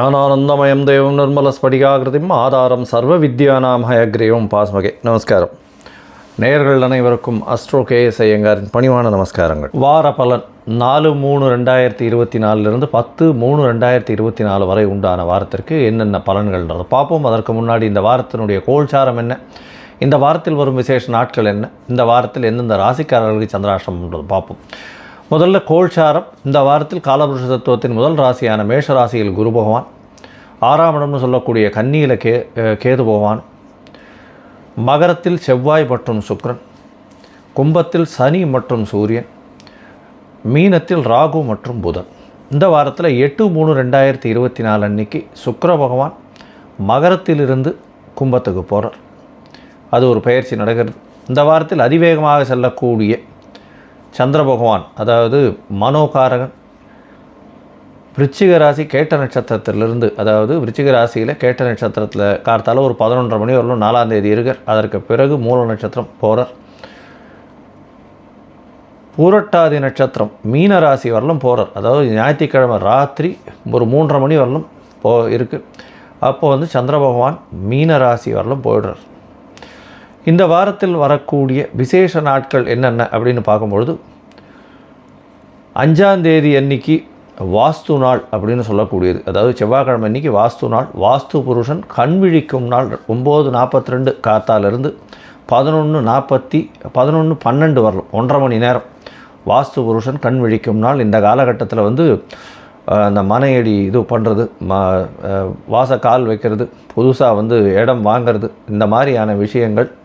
ஞானானந்தமயம் தேவம் நிர்மல ஸ்படிகாகிருதிம் ஆதாரம் சர்வ வித்யானாம் ஹயக்ரீவம் பாஸ்மகே நமஸ்காரம். நேயர்கள் அனைவருக்கும் அஸ்ட்ரோ கேஎஸ் ஐயங்காரின் பணிவான நமஸ்காரங்கள். வார பலன் நாலு மூணு ரெண்டாயிரத்தி இருபத்தி நாலுலேருந்து பத்து மூணு ரெண்டாயிரத்தி இருபத்தி நாலு வரை உண்டான வாரத்திற்கு என்னென்ன பலன்கள்ன்றதை பார்ப்போம். அதற்கு முன்னாடி இந்த வாரத்தினுடைய கோல்சாரம் என்ன? இந்த வாரத்தில் வரும் விசேஷ நாட்கள் என்ன? இந்த வாரத்தில் எந்தெந்த ராசிக்காரர்களுக்கு சந்திராஷ்டிரம் பார்ப்போம். முதல்ல கோல்சாரம். இந்த வாரத்தில் காலபுருஷ தத்துவத்தின் முதல் ராசியான மேஷ ராசியில் குரு பகவான். ஆறாம் இடம்னு சொல்லக்கூடிய கன்னியில் கே கேது பகவான். மகரத்தில் செவ்வாய் மற்றும் சுக்ரன் கும்பத்தில் சனி மற்றும் சூரியன். மீனத்தில் ராகு மற்றும் புதன். இந்த வாரத்தில் எட்டு மூணு ரெண்டாயிரத்தி இருபத்தி நாலு அன்னைக்கு சுக்கர பகவான் மகரத்திலிருந்து கும்பத்துக்கு போகிறார் அது ஒரு பயிற்சி நடக்கிறது. இந்த வாரத்தில் அதிவேகமாக செல்லக்கூடிய சந்திர பகவான் அதாவது மனோகாரகன் விருச்சிக ராசி கேட்ட நட்சத்திரத்திலிருந்து அதாவது விருச்சிக ராசியில் கேட்ட நட்சத்திரத்தில் கார்த்தால ஒரு பதினொன்றரை மணி வரலும் நாலாம் தேதி இருக்கார் அதற்கு பிறகு மூல நட்சத்திரம் போகிறார் பூரட்டாதி நட்சத்திரம் மீன ராசி வரலும் போகிறார் அதாவது ஞாயிற்றுக்கிழமை ராத்திரி ஒரு மூன்றரை மணி வரலும் போ இருக்குது அப்போது வந்து சந்திர பகவான் மீன ராசி வரலும் போயிடுறார். இந்த வாரத்தில் வரக்கூடிய விசேஷ நாட்கள் என்னென்ன அப்படின்னு பார்க்கும்பொழுது அஞ்சாந்தேதி அன்னைக்கு வாஸ்து நாள் அப்படின்னு சொல்லக்கூடியது. அதாவது செவ்வாய்க்கிழமை அன்னைக்கு வாஸ்து நாள். வாஸ்து புருஷன் கண் விழிக்கும் நாள். ஒம்பது நாற்பத்தி ரெண்டு காத்தாலிருந்து பதினொன்று நாற்பத்தி பதினொன்று பன்னெண்டு வரலாம் ஒன்றரை மணி நேரம் வாஸ்து புருஷன் கண் விழிக்கும் நாள். இந்த காலகட்டத்தில் வந்து அந்த மனையடி இது பண்ணுறது ம வாச கால் வைக்கிறது புதுசாக வந்து இடம் வாங்கிறது இந்த மாதிரியான விஷயங்கள்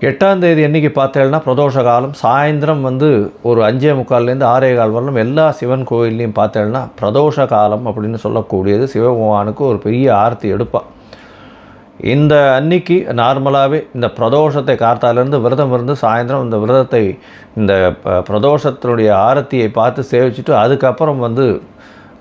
எட்டாம் தேதி என்னைக்கு பார்த்தேன்னா பிரதோஷ காலம். சாயந்தரம் வந்து ஒரு அஞ்சே முக்கால்லேருந்து ஆறே கால் வரலும் எல்லா சிவன் கோயில்லையும் பார்த்தேன்னா பிரதோஷ காலம் அப்படின்னு சொல்லக்கூடியது. சிவபகவானுக்கு ஒரு பெரிய ஆர்த்தி எடுப்பாள் இந்த அன்னைக்கு நார்மலாகவே இந்த பிரதோஷத்தை காத்தாலேருந்து விரதம் இருந்து சாயந்தரம் இந்த விரதத்தை இந்த ப- பிரதோஷத்தினுடைய ஆரத்தியை பார்த்து சேவிச்சுட்டு அதுக்கப்புறம் வந்து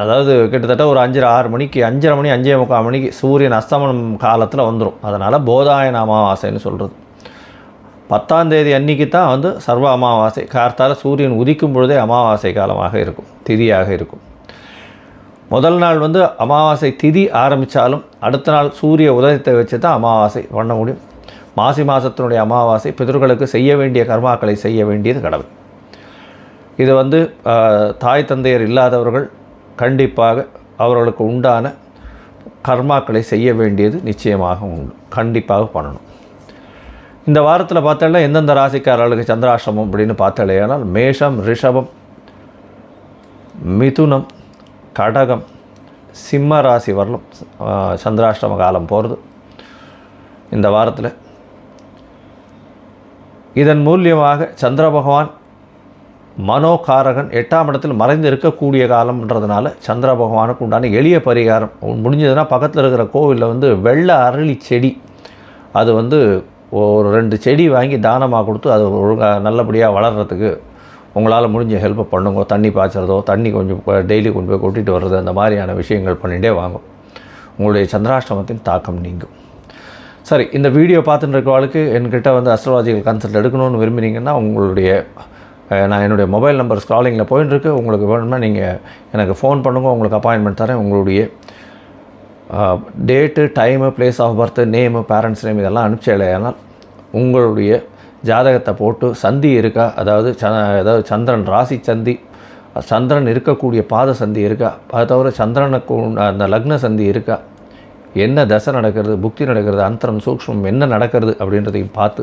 அதாவது கிட்டத்தட்ட ஒரு அஞ்சரை ஆறு மணிக்கு அஞ்சரை மணி அஞ்சே முக்கால் மணிக்கு சூரியன் அஸ்தமனம் காலத்தில் வந்துடும் அதனால் போதாயன அமாவாசைன்னு சொல்கிறது பத்தாம் தேதி அன்னைக்கு தான் வந்து சர்வ அமாவாசை. கார்த்தால சூரியன் உதிக்கும் பொழுதே அமாவாசை காலமாக இருக்கும். திதியாக இருக்கும். முதல் நாள் வந்து அமாவாசை திதி ஆரம்பித்தாலும் அடுத்த நாள் சூரிய உதயத்தை வச்சு தான் அமாவாசை பண்ண முடியும். மாசி மாதத்தினுடைய அமாவாசை பிதர்களுக்கு செய்ய வேண்டிய கர்மாக்களை செய்ய வேண்டியது கடவுள். இது வந்து தாய் தந்தையர் இல்லாதவர்கள் கண்டிப்பாக அவர்களுக்கு உண்டான கர்மாக்களை செய்ய வேண்டியது நிச்சயமாக உண்டு. கண்டிப்பாக பண்ணணும். இந்த வாரத்தில் பார்த்தாலே எந்தெந்த ராசிக்காரர்களுக்கு சந்திராஷ்டமம் அப்படின்னு பார்த்தாலே ஆனால் மேஷம் ரிஷபம் மிதுனம் கடகம் சிம்ம ராசி வரலும் சந்திராஷ்டம காலம் போகிறது இந்த வாரத்தில். இதன் மூலியமாக சந்திர பகவான் மனோகாரகன் எட்டாம் இடத்தில் மறைந்து இருக்கக்கூடிய காலம்ன்றதுனால சந்திர பகவானுக்கு உண்டான எளிய பரிகாரம். முடிஞ்சதுன்னா பக்கத்தில் இருக்கிற கோவிலில் வந்து வெள்ளை அரளி செடி. அது வந்து ஒரு ரெண்டு செடி வாங்கி தானமாக கொடுத்து அது ஒழுங்காக நல்லபடியாக வளர்கிறதுக்கு உங்களால் முடிஞ்ச ஹெல்ப்பை பண்ணுங்க. தண்ணி பாய்ச்சறதோ தண்ணி கொஞ்சம் டெய்லி கொண்டு போய் கொட்டிட்டு வர்றது அந்த மாதிரியான விஷயங்கள் பண்ணிகிட்டே வாங்கும் உங்களுடைய சந்திராஷ்டமத்தின் தாக்கம் நீங்கும். சரி இந்த வீடியோ பார்த்துட்டு இருக்கவளுக்கு என்கிட்ட வந்து அஸ்ட்ராலஜிக்கல் கன்சல்ட் எடுக்கணும்னு விரும்புனீங்கன்னா உங்களுடைய நான் என்னுடைய மொபைல் நம்பர் ஸ்க்ராலிங்கில் போயின்னு இருக்கு உங்களுக்கு வேணும்னா நீங்கள் எனக்கு ஃபோன் பண்ணுங்கள் உங்களுக்கு அப்பாயின்மெண்ட் தரேன். உங்களுடைய date time place of birth name parents name இதெல்லாம் அனுப்பிச்சேனால் உங்களுடைய ஜாதகத்தை போட்டு சந்தி இருக்கா? அதாவது ச அதாவது சந்திரன் ராசி சந்தி சந்திரன் இருக்கக்கூடிய பாத சந்தி இருக்கா? அதை தவிர சந்திரனுக்கு அந்த லக்ன சந்தி இருக்கா? என்ன தசை நடக்கிறது புக்தி நடக்கிறது அந்தரம் சூக்ஷ்மம் என்ன நடக்கிறது அப்படின்றதையும் பார்த்து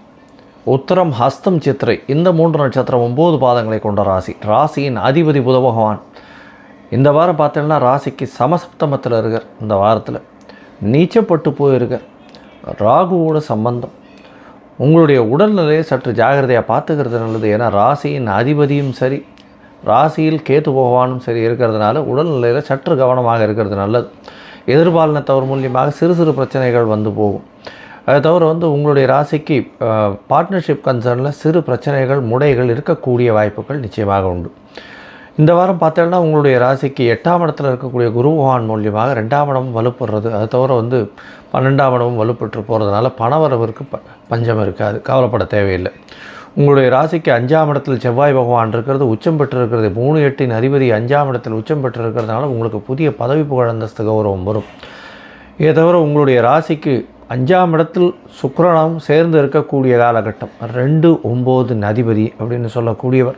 உத்தரம் ஹஸ்தம் சித்திரை. இந்த மூன்று நட்சத்திரம் ஒம்பது பாதங்களை கொண்ட ராசி. ராசியின் அதிபதி புத பகவான். இந்த வாரம் பார்த்தீங்கன்னா ராசிக்கு சமசப்தமத்தில் இருக்கார். இந்த வாரத்தில் நீச்சப்பட்டு போயிருக்கார். ராகுவோட சம்பந்தம். உங்களுடைய உடல்நிலையை சற்று ஜாகிரதையாக பார்த்துக்கிறது நல்லது. ஏன்னா ராசியின் அதிபதியும் சரி ராசியில் கேத்து பகவானும் சரி இருக்கிறதுனால உடல்நிலையில் சற்று கவனமாக இருக்கிறது நல்லது. எதிர்பாலின தவறு மூலியமாக சிறு சிறு பிரச்சனைகள் வந்து போகும். அதை தவிர வந்து உங்களுடைய ராசிக்கு பார்ட்னர்ஷிப் கன்சர்னில் சிறு பிரச்சனைகள் முடைகள் இருக்கக்கூடிய வாய்ப்புகள் நிச்சயமாக உண்டு. இந்த வாரம் பார்த்தோம்னா உங்களுடைய ராசிக்கு எட்டாம் இடத்துல இருக்கக்கூடிய குரு பகவான் மூலியமாக ரெண்டாம் இடமும் வலுப்படுறது அது தவிர வந்து பன்னெண்டாம் இடமும் வலுப்பெற்று போகிறதுனால பணவரவிற்கு ப பஞ்சம் இருக்காது. கவலைப்பட தேவையில்லை. உங்களுடைய ராசிக்கு அஞ்சாம் இடத்தில் செவ்வாய் பகவான் இருக்கிறது உச்சம் பெற்று இருக்கிறது மூணு எட்டின் அதிபதி அஞ்சாம் இடத்தில் உச்சம் பெற்று இருக்கிறதுனால உங்களுக்கு புதிய பதவி புகழ் அந்தஸ்து கௌரவம் வரும். இதை தவிர உங்களுடைய ராசிக்கு அஞ்சாம் இடத்தில் சுக்கரனும் சேர்ந்து இருக்கக்கூடிய காலகட்டம். ரெண்டு ஒம்பது அதிபதி அப்படின்னு சொல்லக்கூடியவர்.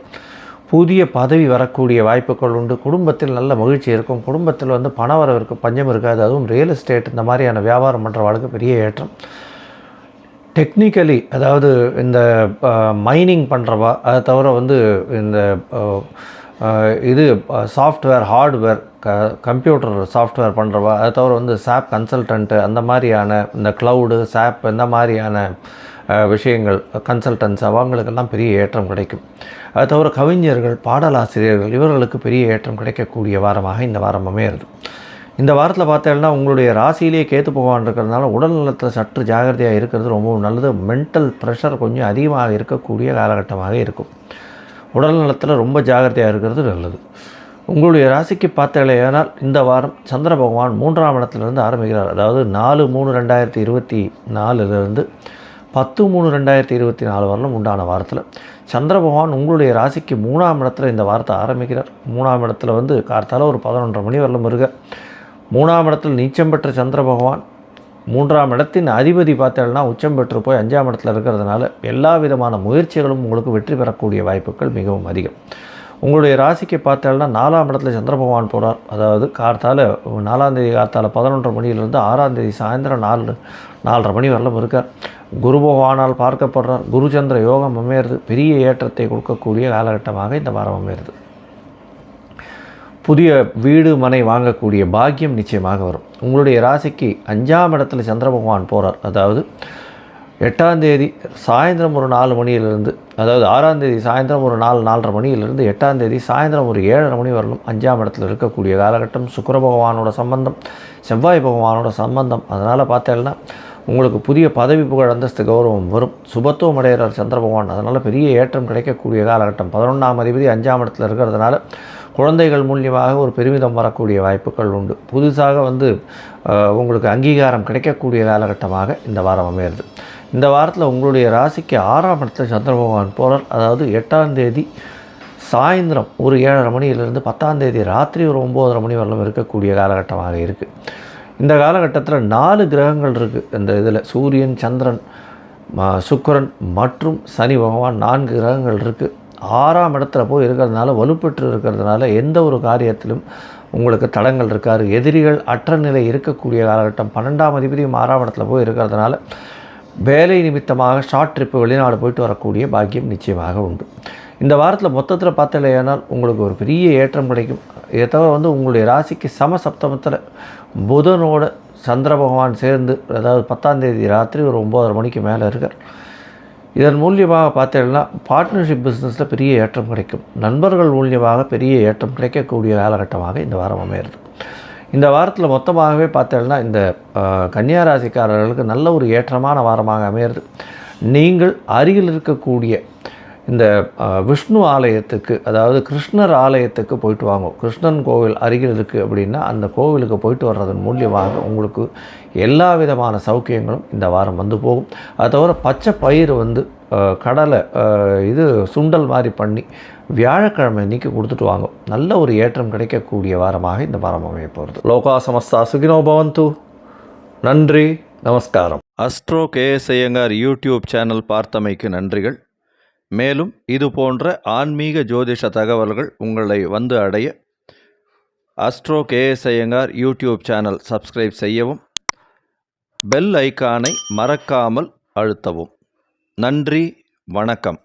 புதிய பதவி வரக்கூடிய வாய்ப்புகள் உண்டு. குடும்பத்தில் நல்ல மகிழ்ச்சி இருக்கும். குடும்பத்தில் வந்து பண வரவிற்கு பஞ்சம் இருக்காது. அதுவும் ரியல் எஸ்டேட் இந்த மாதிரியான வியாபாரம் பண்ணுறவளுக்கு பெரிய ஏற்றம். டெக்னிக்கலி அதாவது இந்த மைனிங் பண்ணுறவா அதை தவிர வந்து இந்த இது சாஃப்ட்வேர் ஹார்ட்வேர் க கம்ப்யூட்டர் சாஃப்ட்வேர் பண்ணுறவா அதை தவிர வந்து சாப் கன்சல்டன்ட்டு அந்த மாதிரியான இந்த க்ளவுடு சாப் இந்த மாதிரியான விஷயங்கள் கன்சல்டன்ஸ் அவங்களுக்கெல்லாம் பெரிய ஏற்றம் கிடைக்கும். அது தவிர கவிஞர்கள் பாடலாசிரியர்கள் இவர்களுக்கு பெரிய ஏற்றம் கிடைக்கக்கூடிய வாரமாக இந்த வாரம் அமையிறது. இந்த வாரத்தில் பார்த்தேன்னா உங்களுடைய ராசியிலேயே கேத்து பகவான் இருக்கிறதுனால உடல் நலத்தில் சற்று ஜாகிரதையாக இருக்கிறது ரொம்பவும் நல்லது. மென்டல் ப்ரெஷர் கொஞ்சம் அதிகமாக இருக்கக்கூடிய காலகட்டமாக இருக்கும். உடல் நலத்தில் ரொம்ப ஜாகிரதையாக இருக்கிறது நல்லது. உங்களுடைய ராசிக்கு பார்த்தாலேயானால் இந்த வாரம் சந்திர பகவான் மூன்றாம் இடத்துலேருந்து ஆரம்பிக்கிறார். அதாவது நாலு மூணு ரெண்டாயிரத்தி இருபத்தி நாலுலேருந்து பத்து மூணு ரெண்டாயிரத்தி இருபத்தி நாலு வரலும் உண்டான வாரத்தில். சந்திர பகவான் உங்களுடைய ராசிக்கு மூணாம் இடத்துல இந்த வாரத்தை ஆரம்பிக்கிறார். மூணாம் இடத்துல வந்து கார்த்தால ஒரு பதினொன்றரை மணி வரலும் இருக்க மூணாம் இடத்தில் நீச்சம் பெற்ற சந்திர பகவான் மூன்றாம் இடத்தின் அதிபதி பார்த்தேன்னா உச்சம் பெற்று போய் அஞ்சாம் இடத்துல இருக்கிறதுனால எல்லா விதமான முயற்சிகளும் உங்களுக்கு வெற்றி பெறக்கூடிய வாய்ப்புகள் மிகவும் அதிகம். உங்களுடைய ராசிக்கு பார்த்தேன்னா நாலாம் இடத்துல சந்திர பகவான் போகிறார் அதாவது கார்த்தால நாலாம் தேதி கார்த்தால பதினொன்றரை மணியிலிருந்து ஆறாம் தேதி சாயந்தரம் நாலு நாலரை மணி வரலும் இருக்கார். குரு பகவானால் பார்க்கப்படுறார். குரு சந்திர யோகம் அமையிறது. பெரிய ஏற்றத்தை கொடுக்கக்கூடிய காலகட்டமாக இந்த வாரம் அமையிறது. புதிய வீடு மனை வாங்கக்கூடிய பாக்கியம் நிச்சயமாக வரும். உங்களுடைய ராசிக்கு அஞ்சாம் இடத்துல சந்திர பகவான் போகிறார் அதாவது எட்டாந்தேதி சாயந்தரம் ஒரு நாலு மணியிலிருந்து அதாவது ஆறாம் தேதி சாயந்தரம் ஒரு நாலு நாலரை மணியிலிருந்து எட்டாந்தேதி சாயந்தரம் ஒரு ஏழரை மணி வரலும் அஞ்சாம் இடத்துல இருக்கக்கூடிய காலகட்டம் சுக்கர பகவானோட சம்பந்தம் செவ்வாய் பகவானோட சம்பந்தம். அதனால் பார்த்தேன்னா உங்களுக்கு புதிய பதவி புகழ் அந்தஸ்து கௌரவம் வரும். சுபத்துவம் அடைகிறார் சந்திர பகவான். அதனால் பெரிய ஏற்றம் கிடைக்கக்கூடிய காலகட்டம். பதினொன்றாம் அதிபதி அஞ்சாம் இடத்துல இருக்கிறதுனால குழந்தைகள் மூலியமாக ஒரு பெருமிதம் வரக்கூடிய வாய்ப்புகள் உண்டு. புதுசாக வந்து உங்களுக்கு அங்கீகாரம் கிடைக்கக்கூடிய காலகட்டமாக இந்த வாரம் அமையிறது. இந்த வாரத்தில் உங்களுடைய ராசிக்கு ஆறாம் இடத்துல சந்திர பகவான் போகிறார் அதாவது எட்டாம் தேதி சாயந்தரம் ஒரு ஏழரை மணியிலிருந்து பத்தாம் தேதி ராத்திரி ஒரு ஒம்போதரை மணி வரலும் இருக்கக்கூடிய காலகட்டமாக இருக்குது இந்த காலகட்டத்தில் நாலு கிரகங்கள் இருக்குது இந்த இதில் சூரியன் சந்திரன் ம- சுக்கிரன் மற்றும் சனி பகவான் நான்கு கிரகங்கள் இருக்குது ஆறாம் இடத்துல போய் இருக்கிறதுனால வலுப்பெற்று இருக்கிறதுனால எந்த ஒரு காரியத்திலும் உங்களுக்கு தடங்கள் இருக்காது. எதிரிகள் அற்ற நிலை இருக்கக்கூடிய காலகட்டம். பன்னெண்டாம் அதிபதியும் ஆறாம் இடத்துல போய் இருக்கிறதுனால வேலை நிமித்தமாக ஷார்ட் ட்ரிப்பு வெளிநாடு போயிட்டு வரக்கூடிய பாக்கியம் நிச்சயமாக உண்டு. இந்த வாரத்தில் மொத்தத்தில் பார்த்தலையானால் உங்களுக்கு ஒரு பெரிய ஏற்றம் கிடைக்கும். இதை தவிர வந்து உங்களுடைய ராசிக்கு சம சப்தமத்தில் புதனோட சந்திர பகவான் சேர்ந்து அதாவது பத்தாம் தேதி ராத்திரி ஒரு ஒம்பதரை மணிக்கு மேலே இருக்கார். இதன் மூலியமாக பார்த்தீங்கன்னா பார்ட்னர்ஷிப் பிஸ்னஸில் பெரிய ஏற்றம் கிடைக்கும். நண்பர்கள் மூலியமாக பெரிய ஏற்றம் கிடைக்கக்கூடிய காலகட்டமாக இந்த வாரம் அமையிறது இந்த வாரத்தில் மொத்தமாகவே பார்த்தீங்கன்னா இந்த கன்னியா ராசிக்காரர்களுக்கு நல்ல ஒரு ஏற்றமான வாரமாக அமையிறது. நீங்கள் அருகில் இருக்கக்கூடிய இந்த விஷ்ணு ஆலயத்துக்கு அதாவது கிருஷ்ணர் ஆலயத்துக்கு போயிட்டு வாங்க. கிருஷ்ணன் கோவில் அருகில் இருக்குது அப்படின்னா அந்த கோவிலுக்கு போயிட்டு வர்றதன் மூலியமாக உங்களுக்கு எல்லா விதமான சௌக்கியங்களும் இந்த வாரம் வந்து போகும். அது தவிர பச்சை பயிர் வந்து கடலை இது சுண்டல் மாதிரி பண்ணி வியாழக்கிழமை இன்னைக்கு கொடுத்துட்டு வாங்க. நல்ல ஒரு ஏற்றம் கிடைக்கக்கூடிய வாரமாக இந்த வாரம் அமைய போகிறது லோகா சமஸ்தா சுகினோ பவந்து. நன்றி நமஸ்காரம். Astro KS Iyengar YouTube channel பார்த்தமைக்கு நன்றிகள். மேலும் இது போன்ற ஆன்மீக ஜோதிஷ தகவல்கள் உங்களை வந்து அடைய astro KS Iyengar YouTube channel subscribe செய்யவும் பெல் ஐகானை மறக்காமல் அழுத்தவும். நன்றி வணக்கம்.